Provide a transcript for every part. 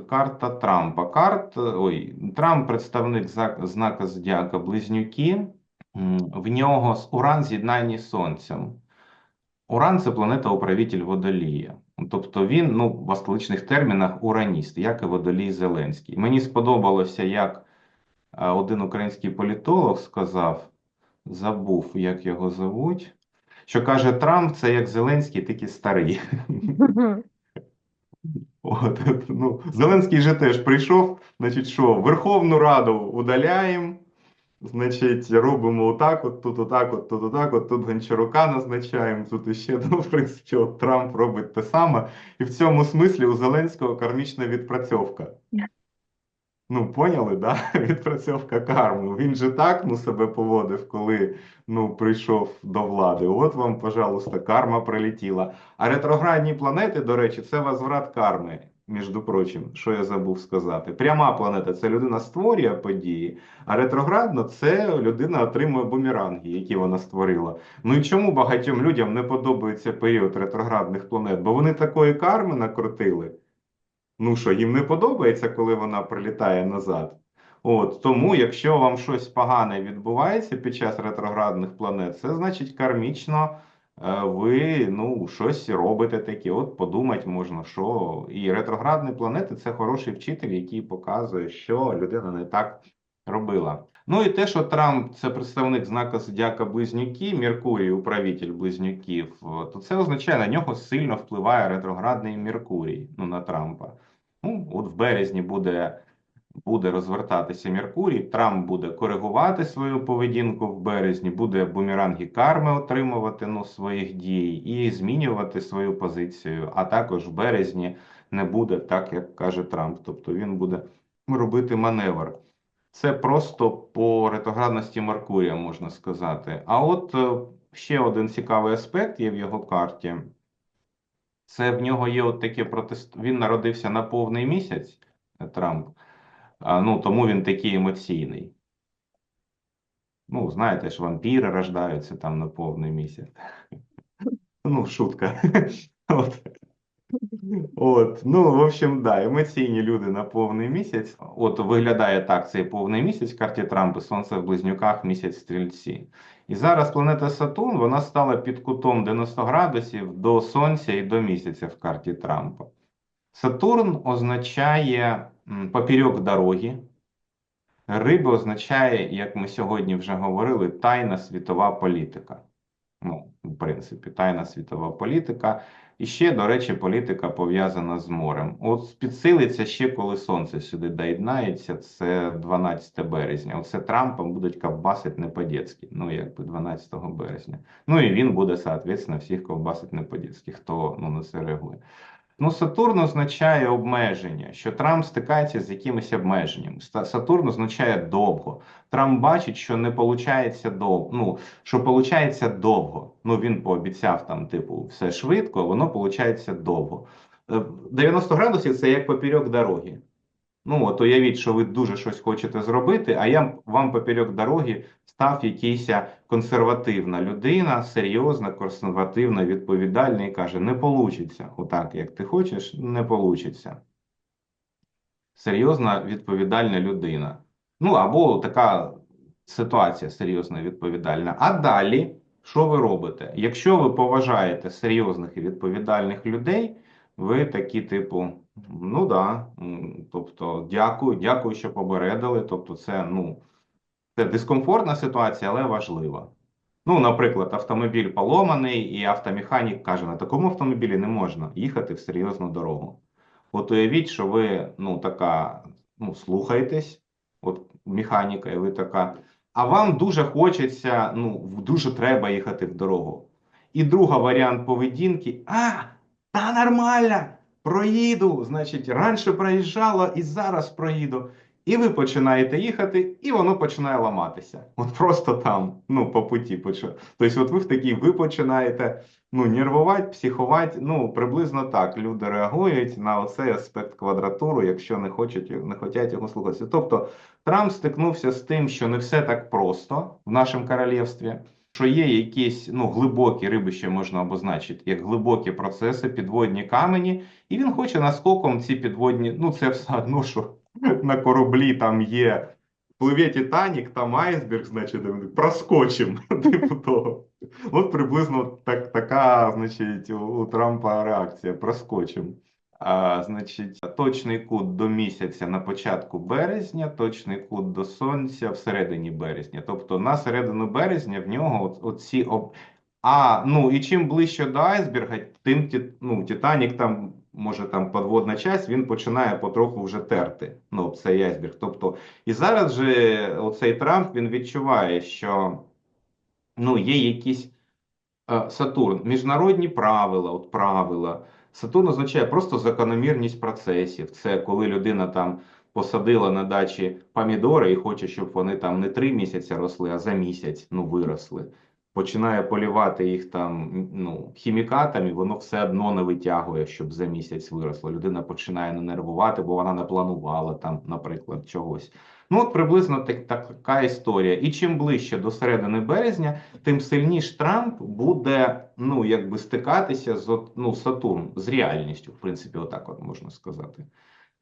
карта Трампа. Карт, ой, Трамп представник знака Зодіака Близнюки. В нього Уран з'єднання з Сонцем. Уран це планета управитель Водолія. Тобто він, ну, в астрологічних термінах ураніст, як і Водолій Зеленський. Мені сподобалося, як е, один український політолог сказав, забув, як його зовуть, що каже, Трамп це як Зеленський, тільки старий. От, ну, Зеленський же теж прийшов, значить, що Верховну Раду удаляємо, значить, робимо отак, от тут отак, от тут отак, от тут Гончарука назначаємо, тут іще, ну, в принципі, от Трамп робить те саме. І в цьому смислі у Зеленського кармічна відпрацьовка. Ну, поняли, да? Відпрацьовка карми. Він же так ну, себе поводив, коли ну, прийшов до влади. От вам, пожалуйста, карма прилетіла. А ретроградні планети, до речі, це возврат карми, між прочим, що я забув сказати. Пряма планета це людина створює події, а ретроградно це людина отримує бумеранги, які вона створила. Ну і чому багатьом людям не подобається період ретроградних планет? Бо вони такої карми накрутили. Ну що, їм не подобається, коли вона прилітає назад. От тому, якщо вам щось погане відбувається під час ретроградних планет, це значить кармічно е, ви ну, щось робите таке. От подумати можна, що і ретроградні планети це хороший вчитель, який показує, що людина не так робила. Ну і те, що Трамп це представник знака Зодіака Близнюки, Меркурій, управитель близнюків, е, то це означає, на нього сильно впливає ретроградний Меркурій, ну на Трампа. Ну, от в березні буде, буде розвертатися Меркурій, Трамп буде коригувати свою поведінку в березні, буде бумеранги карми отримувати ну, своїх дій і змінювати свою позицію. А також в березні не буде так, як каже Трамп. Тобто він буде робити маневр. Це просто по ретроградності Меркурія, можна сказати. А от е, ще один цікавий аспект є в його карті. Це в нього є от таке протест. Він народився на повний місяць, е, Трамп. Ну, тому він такий емоційний. Ну, знаєте ж, вампіри рождаються там на повний місяць. Ну, шутка. От. От, ну, в общем, да, емоційні люди на повний місяць. От виглядає так цей повний місяць в карті Трампа, Сонце в близнюках, місяць стрільці. І зараз планета Сатурн, вона стала під кутом 90 градусів до Сонця і до місяця в карті Трампа. Сатурн означає поперек дороги. Риби означає, як ми сьогодні вже говорили, тайна світова політика. Ну, в принципі, тайна світова політика. І ще, до речі, політика пов'язана з морем. От підсилиться ще, коли сонце сюди доєднається, це 12 березня. Оце Трампом будуть ковбасити не по-дєцьки, ну, якби 12 березня. Ну і він буде, соответственно, всіх ковбасити не по-дєцьки, хто ну, на це реагує. Ну, Сатурн означає обмеження, що Трамп стикається з якимись обмеженнями. Сатурн означає довго. Трамп бачить, що не получається довго. Ну, що получається довго. Ну, він пообіцяв там, типу, все швидко, воно получається довго. Е, 90 градусів це як поперек дороги. Ну, от уявіть, що ви дуже щось хочете зробити, а я вам поперек дороги став якийсь консервативна людина, серйозна, консервативна, відповідальна і каже: не получиться. Отак, як ти хочеш, не получиться. Серйозна, відповідальна людина. Ну, або така ситуація серйозна, відповідальна. А далі, що ви робите? Якщо ви поважаєте серйозних і відповідальних людей, ви такі, типу, ну да, тобто, дякую, дякую, що попередили. Тобто, це, ну, це дискомфортна ситуація, але важлива. Ну, наприклад, автомобіль поломаний, і автомеханік каже, на такому автомобілі не можна їхати в серйозну дорогу. От уявіть, що ви, ну, така, ну, слухаєтесь, от механіка, і ви така, а вам дуже хочеться, ну, дуже треба їхати в дорогу. І друга варіант поведінки: а, та нормально, проїду. Значить, раніше проїжджала і зараз проїду. І ви починаєте їхати, і воно починає ламатися. От просто там, ну, по путі. поч- Тобто, от ви в такій, ви починаєте ну, нервувати, психувати. Ну, приблизно так. Люди реагують на оцей аспект квадратуру, якщо не хочуть, не хочуть його слухатися. Тобто, Трамп стикнувся з тим, що не все так просто в нашому королівстві. Що є якісь ну, глибокі риби, ще можна обозначити, як глибокі процеси, підводні камені, і він хоче наскоком ці підводні, ну це все одно, що на кораблі там є. Пливе Титанік, там айсберг, значить, проскочим, типу того. От приблизно так, така, значить, у, Трампа реакція проскочим. А, значить, точний кут до місяця на початку березня, точний кут до сонця всередині березня. Тобто на середину березня в нього оці об... А, ну і чим ближче до айсберга, тим ну, Титанік там, може там подводна часть, він починає потроху вже терти. Ну, цей айсберг. Тобто, і зараз же оцей Трамп він відчуває, що ну, є якісь е, Сатурн, міжнародні правила, от правила. Сатурн означає просто закономірність процесів. Це коли людина там посадила на дачі помідори і хоче, щоб вони там не три місяці росли, а за місяць ну, виросли. Починає полівати їх там ну, хімікатами, воно все одно не витягує, щоб за місяць виросло. Людина починає не нервувати, бо вона не планувала там, наприклад, чогось. Ну, от приблизно так, така історія. І чим ближче до середини березня, тим сильніше Трамп буде ну, якби стикатися з ну, Сатурн, з реальністю, в принципі, отак от можна сказати.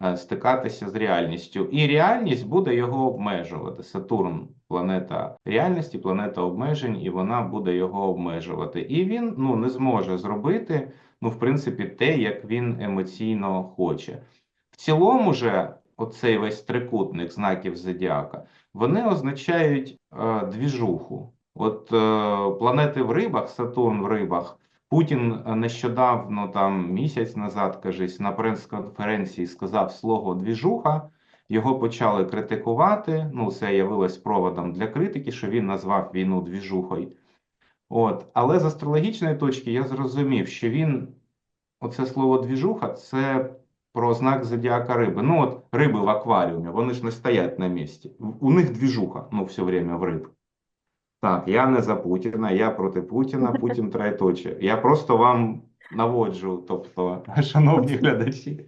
Е, Стикатися з реальністю. І реальність буде його обмежувати. Сатурн планета реальності, планета обмежень, і вона буде його обмежувати. І він ну, не зможе зробити, ну, в принципі, те, як він емоційно хоче. В цілому же, оцей весь трикутник знаків зодіака, вони означають е, двіжуху. От е, планети в рибах, Сатурн в рибах. Путін е, нещодавно, там місяць назад, кажись, на прес-конференції сказав слово двіжуха. Його почали критикувати. Ну, це явилось проводом для критики, що він назвав війну двіжухою. От, але з астрологічної точки я зрозумів, що він, оце слово двіжуха, це про знак зодіака риби. Ну, от риби в акваріумі, вони ж не стоять на місці. У них двіжуха, ну, все время в риб. Так, я не за Путіна, я проти Путіна, Путін троєточие. Я просто вам наводжу, тобто, шановні глядачі,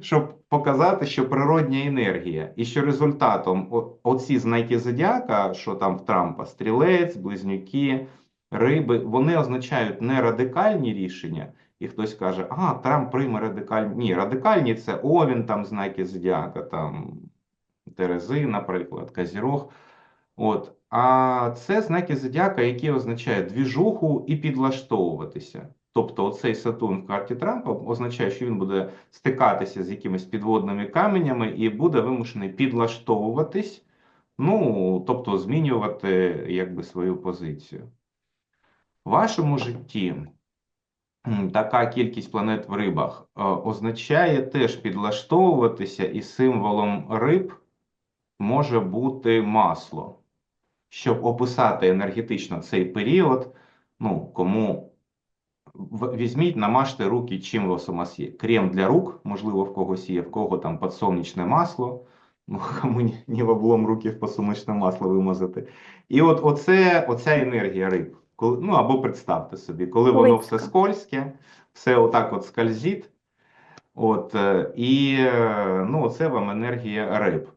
щоб показати, що природня енергія, і що результатом оці знаки зодіака, що там в Трампа, стрілець, близнюки, риби, вони означають не радикальні рішення, і хтось каже, а, Трамп прийме радикальні. Ні, радикальні це Овін, там знаки зодіака, там Терези, наприклад, Казірог. От. А це знаки зодіака, які означають двіжуху і підлаштовуватися. Тобто, оцей Сатурн в карті Трампа означає, що він буде стикатися з якимись підводними каменями і буде вимушений підлаштовуватись, ну, тобто змінювати якби свою позицію. В вашому житті така кількість планет в рибах е, означає теж підлаштовуватися, і символом риб може бути масло. Щоб описати енергетично цей період, ну, кому візьміть, намажте руки, чим у вас у вас є. Крем для рук, можливо, в когось є, в кого там подсолнечне масло, ну, кому ні, в облом руки в подсолнечне масло вимазати. І от оце, оця енергія риб. Коли, ну, або представте собі, коли воно все скользке, все отак от скользить, от, е, і е, ну, оце вам енергія риб.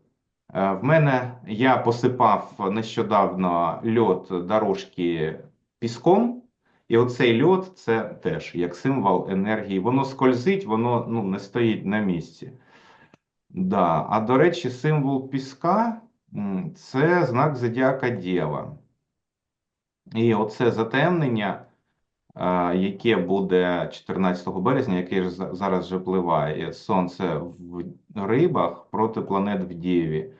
Е, В мене я посипав нещодавно льот дорожки піском, і оцей льот це теж як символ енергії. Воно скользить, воно ну, не стоїть на місці. Да. А до речі, символ піска це знак зодіака Дєва. І оце затемнення, е, яке буде 14 березня, яке ж зараз вже впливає, сонце в рибах проти планет в Дєві.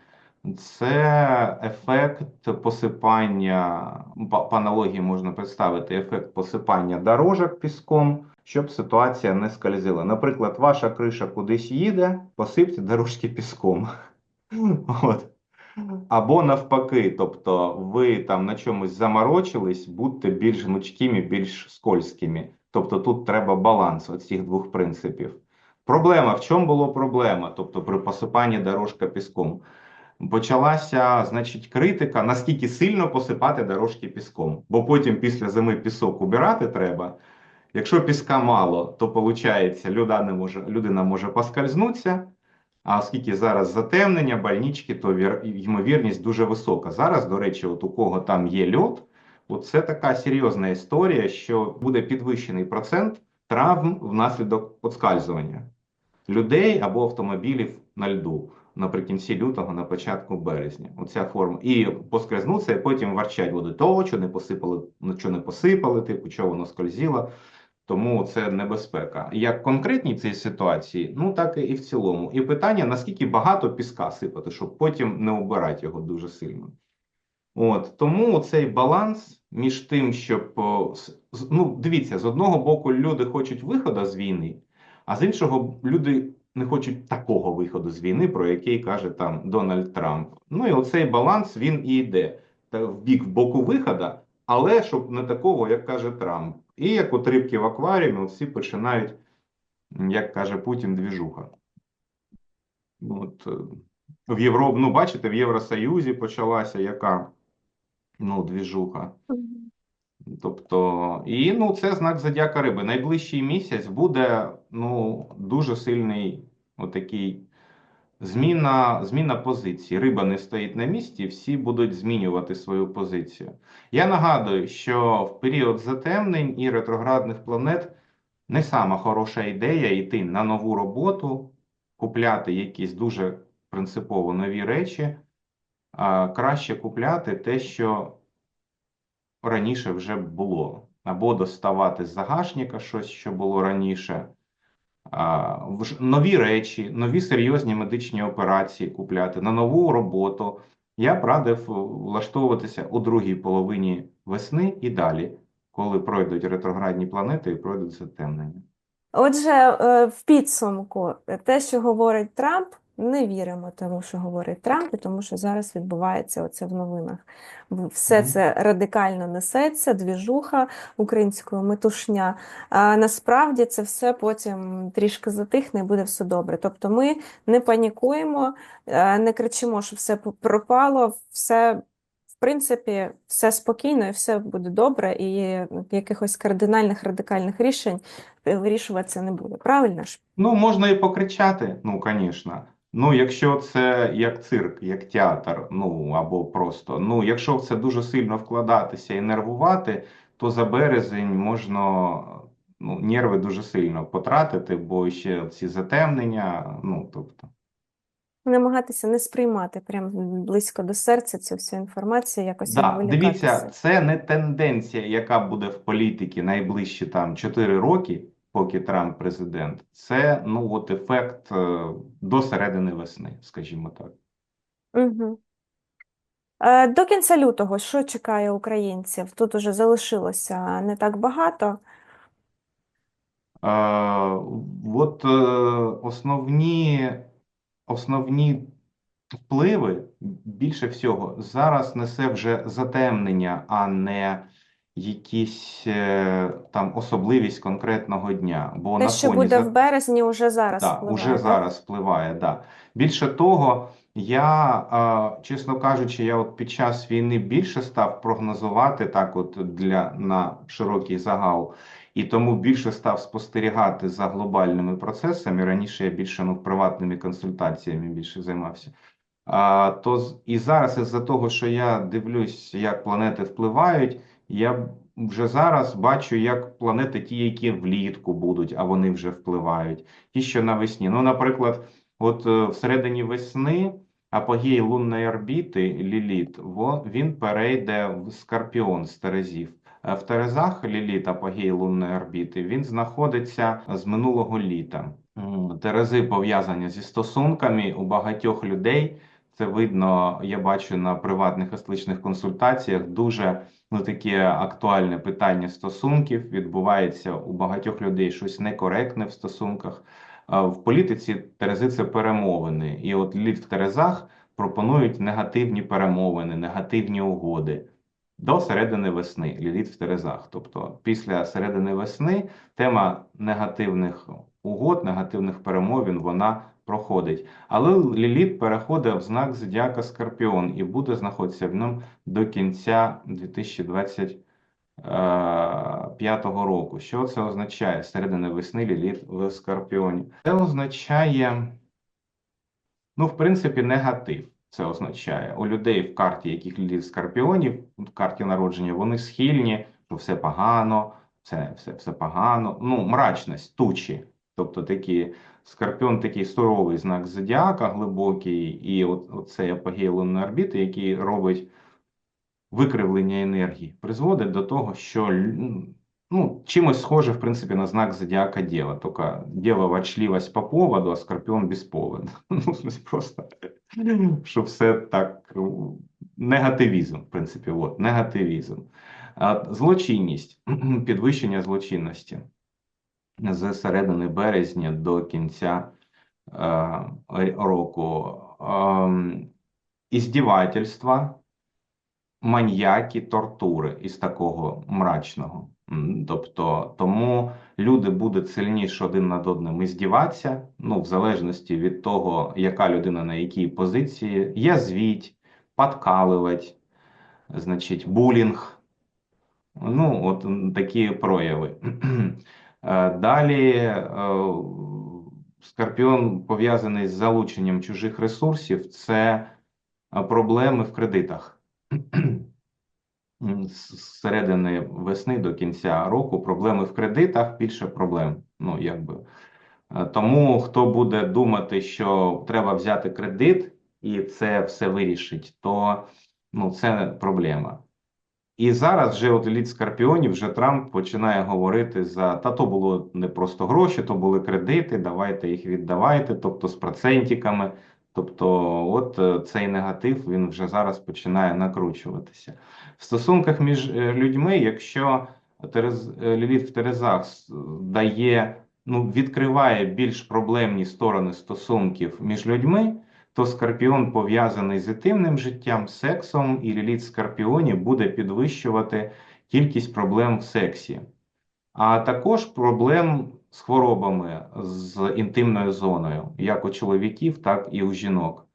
Це ефект посипання, по, аналогії можна представити ефект посипання дорожок піском, щоб ситуація не скользила. Наприклад, ваша криша кудись їде, посипте дорожки піском. От. Або навпаки, тобто ви там на чомусь заморочились, будьте більш гнучкими, більш скользкими. Тобто тут треба баланс оцих двох принципів. Проблема, в чому була проблема? Тобто при посипанні дорожка піском. Почалася, значить, критика, наскільки сильно посипати дорожки піском. Бо потім після зими пісок убирати треба. Якщо піска мало, то виходить, людина може, людина може поскользнутися. А оскільки зараз затемнення, больнички, то вір, ймовірність дуже висока. Зараз, до речі, от у кого там є льот, Оце така серйозна історія, що буде підвищений процент травм внаслідок поскальзування людей або автомобілів на льду наприкінці лютого, на початку березня. Оця форма. І поскользнуться, і потім ворчать будуть то, що не посипали, ну, що не посипали, типу, чого воно скользило. Тому це небезпека. Як конкретній цій ситуації, ну так і в цілому. І питання, наскільки багато піска сипати, щоб потім не обирати його дуже сильно. От тому цей баланс між тим, щоб ну дивіться, з одного боку люди хочуть виходу з війни, а з іншого люди не хочуть такого виходу з війни, про який каже там Дональд Трамп. Ну і оцей баланс він і йде в бік в боку виходу, але щоб не такого, як каже Трамп. І як от рибки в акваріумі, всі починають, як каже Путін, двіжуха. От, е, в Європі, ну бачите, в Євросоюзі почалася яка ну, двіжуха. Тобто, і ну, це знак зодіака риби. Найближчий місяць буде ну, дуже сильний отакий зміна, зміна позиції. Риба не стоїть на місці, всі будуть змінювати свою позицію. Я нагадую, що в період затемнень і ретроградних планет не сама хороша ідея йти на нову роботу, купляти якісь дуже принципово нові речі, а краще купляти те, що раніше вже було. Або доставати з загашника щось, що було раніше. Нові речі, нові серйозні медичні операції купляти на нову роботу. Я б радив е, влаштовуватися у другій половині весни і далі, коли пройдуть ретроградні планети і пройдуть затемнення. Отже, е, в підсумку, те, що говорить Трамп, не віримо тому, що говорить Трамп, і тому що зараз відбувається оце в новинах. Все це радикально несеться, двіжуха українською метушня. А насправді це все потім трішки затихне і буде все добре. Тобто ми не панікуємо, е, не кричимо, що все пропало, все, в принципі, все спокійно і все буде добре, і якихось кардинальних радикальних рішень е, вирішуватися не буде. Правильно ж? Ну, можна і покричати, ну, звісно. Ну, якщо це як цирк, як театр, ну або просто. Ну, якщо в це дуже сильно вкладатися і нервувати, то за березень можна ну, нерви дуже сильно потратити, бо ще ці затемнення, ну, тобто. Намагатися не сприймати прям близько до серця цю всю інформацію, якось Да, дивіться, це не тенденція, яка буде в політиці найближчі там 4 роки, поки Трамп президент. Це ну от ефект е, до середини весни, скажімо так. Угу. До кінця лютого що чекає українців? Тут уже залишилося не так багато. Е, от е, основні, основні впливи більше всього зараз несе вже затемнення, а не якісь е, там особливість конкретного дня. Бо Те, на що фоні буде за- в березні, уже зараз Да, впливає, уже так? зараз впливає, да. Більше того, я, а, чесно кажучи, я от під час війни більше став прогнозувати так от для на широкий загал, і тому більше став спостерігати за глобальними процесами. Раніше я більше ну, приватними консультаціями більше займався. А, то з- і зараз із-за того, що я дивлюсь, як планети впливають, я вже зараз бачу, як планети ті, які влітку будуть, а вони вже впливають ті, що навесні. Ну, наприклад, от е, всередині весни апогей лунної орбіти Ліліт, він перейде в Скорпіон з Терезів. Е, В Терезах Ліліт, апогей лунної орбіти, він знаходиться з минулого літа. Терези пов'язані зі стосунками у багатьох людей. Це видно, я бачу на приватних естетичних консультаціях. Дуже ну, таке актуальне питання стосунків. Відбувається у багатьох людей щось некоректне в стосунках. В політиці Терези це перемовини. І от лід в Терезах пропонують негативні перемовини, негативні угоди до середини весни. Ліліт в Терезах. Тобто після середини весни тема негативних угод, негативних перемовин вона проходить. Але Ліліт переходить в знак зодіака Скорпіон і буде знаходитися в ньому до кінця 2025 року. Що це означає? Середини весни Ліліт в Скорпіоні. Це означає, ну, в принципі, негатив. це означає? У людей в карті, яких ліліт скорпіонів, в карті народження, вони схильні, що все погано, все, все, все погано. Ну, мрачність, тучі. Тобто такі скорпіон такий суровий знак зодіака, глибокий, і от апогей лунної орбіти, який робить викривлення енергії, призводить до того, що ну, чимось схоже, в принципі, на знак зодіака Дєва. Тільки Дєва ворчливость по поводу, а скорпіон без поводу. Ну, просто, що все так, ну, негативізм, в принципі, от, негативізм. Злочинність, підвищення злочинності з середини березня до кінця е, року. Ем, Іздівательства, маньяки, тортури із такого мрачного. Тобто, тому люди будуть сильніше один над одним іздіватися, ну, в залежності від того, яка людина на якій позиції, язвіть, подкалувати, значить, булінг. Ну, от такі прояви. Е, Далі е, Скорпіон пов'язаний з залученням чужих ресурсів, це е, проблеми в кредитах. З з середини весни до кінця року проблеми в кредитах, більше проблем. Ну, якби. Е, Тому хто буде думати, що треба взяти кредит і це все вирішить, то ну, це проблема. І зараз вже от еліт Скорпіонів, вже Трамп починає говорити за та то було не просто гроші, то були кредити, давайте їх віддавайте, тобто з процентиками. Тобто, от е, цей негатив він вже зараз починає накручуватися. В стосунках між е, людьми, якщо Терез, е, Ліліт в Терезах дає, ну, відкриває більш проблемні сторони стосунків між людьми, то Скорпіон пов'язаний з інтимним життям, сексом, і ліліт Скорпіонів буде підвищувати кількість проблем в сексі, а також проблем з хворобами з інтимною зоною, як у чоловіків, так і у жінок.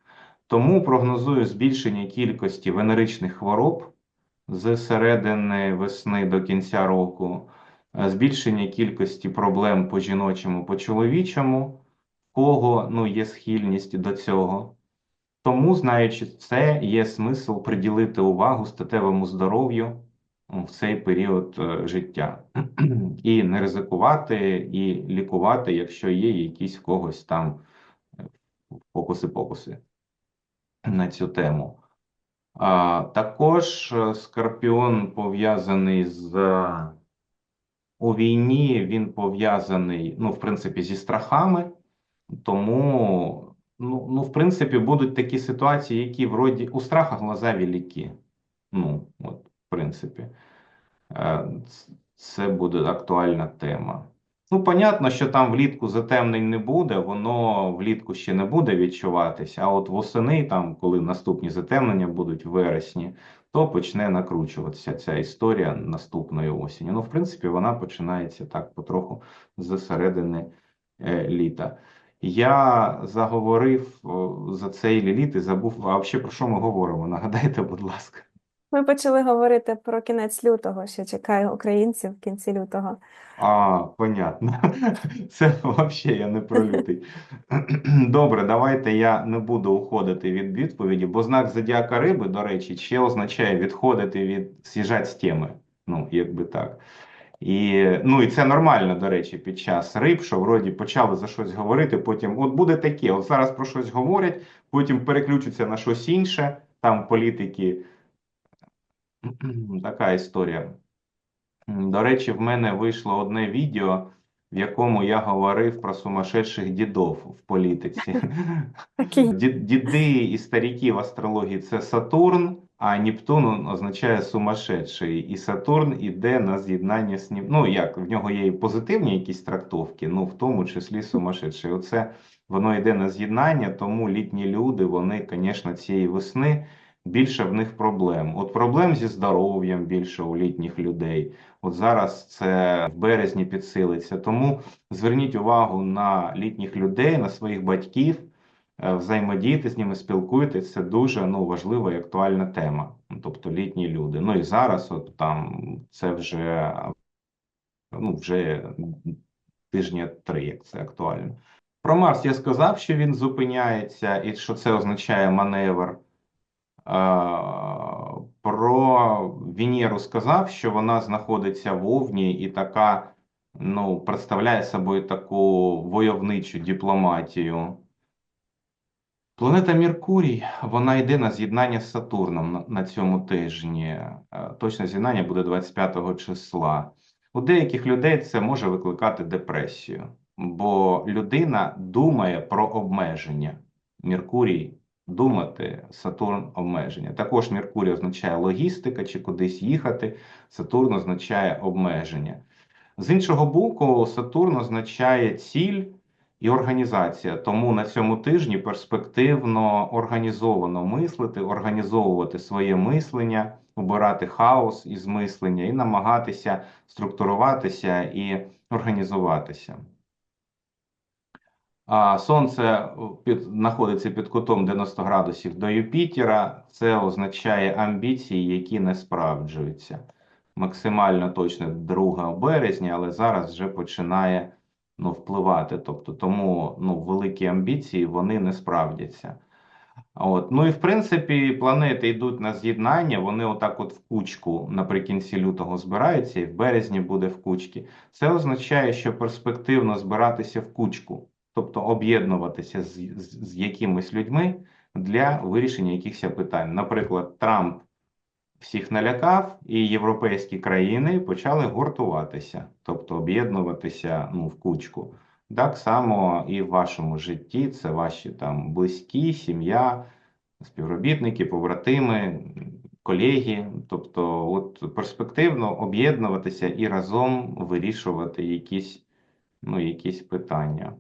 Тому прогнозую збільшення кількості венеричних хвороб з середини весни до кінця року, е, збільшення кількості проблем по жіночому, по чоловічому, в кого ну, є схильність до цього. Тому, знаючи це, є смисл приділити увагу статевому здоров'ю в цей період е, життя і не ризикувати, і лікувати, якщо є якісь в когось там е, фокуси-покуси на цю тему. А, також е, Скорпіон пов'язаний з у війні, він пов'язаний, ну, в принципі, зі страхами. Тому, ну, ну, в принципі, будуть такі ситуації, які вроді у страха глаза великі. Ну, от, в принципі, Е, це буде актуальна тема. Ну, понятно, що там влітку затемнень не буде, воно влітку ще не буде відчуватися, а от восени, там, коли наступні затемнення будуть в вересні, то почне накручуватися ця історія наступної осені. Ну, в принципі, вона починається так потроху з середини е, літа. Я заговорив за цей ліліт і забув, а взагалі про що ми говоримо? Нагадайте, будь ласка. Ми почали говорити про кінець лютого, що чекає українців в кінці лютого. А, понятно. Це взагалі я не про лютий. Добре, давайте я не буду уходити від відповіді, бо знак зодіака риби, до речі, ще означає відходити від з'їжджати з теми. Ну, якби так. І, ну, і це нормально, до речі, під час риб, що вроді почали за щось говорити, потім от буде таке, от зараз про щось говорять, потім переключаться на щось інше, там політики. Така історія. До речі, в мене вийшло одне відео, в якому я говорив про сумасшедших дідов в політиці. Діди і старіки в астрології це Сатурн, а Нептун означає сумасшедший. І Сатурн іде на з'єднання з Неп... Ну, як, в нього є і позитивні якісь трактовки, ну, в тому числі сумасшедший. Оце воно йде на з'єднання, тому літні люди, вони, звісно, цієї весни більше в них проблем. От проблем зі здоров'ям більше у літніх людей. От зараз це в березні підсилиться. Тому зверніть увагу на літніх людей, на своїх батьків, е, взаємодійте з ними, спілкуйтесь. Це дуже ну, важлива і актуальна тема. Тобто літні люди. Ну і зараз, от там це вже, ну, вже тижня три, як це актуально. Про Марс я сказав, що він зупиняється, і що це означає маневр. Про Венеру сказав, що вона знаходиться в Овні і така, ну, представляє собою таку войовничу дипломатію. Планета Меркурій, вона йде на з'єднання з Сатурном на, цьому тижні. Е, Точне з'єднання буде 25 числа. У деяких людей це може викликати депресію, бо людина думає про обмеження. Меркурій думати, Сатурн обмеження. Також Меркурій означає логістика чи кудись їхати, Сатурн означає обмеження. З іншого боку, Сатурн означає ціль і організація. Тому на цьому тижні перспективно організовано мислити, організовувати своє мислення, обирати хаос із мислення і намагатися структуруватися і організуватися. Сонце під, знаходиться під кутом 90 градусів до Юпітера. Це означає амбіції, які не справджуються. Максимально точно 2 березня, але зараз вже починає ну, впливати. Тобто, тому ну, великі амбіції вони не справдяться. От. Ну і в принципі, планети йдуть на з'єднання, вони отак от в кучку наприкінці лютого збираються, і в березні буде в кучці. Це означає, що перспективно збиратися в кучку, тобто об'єднуватися з, з, з якимись людьми для вирішення якихось питань. Наприклад, Трамп всіх налякав, і європейські країни почали гуртуватися, тобто об'єднуватися ну, в кучку. Так само і в вашому житті це ваші там близькі, сім'я, співробітники, побратими, колеги. Тобто, от перспективно об'єднуватися і разом вирішувати якісь, ну, якісь питання.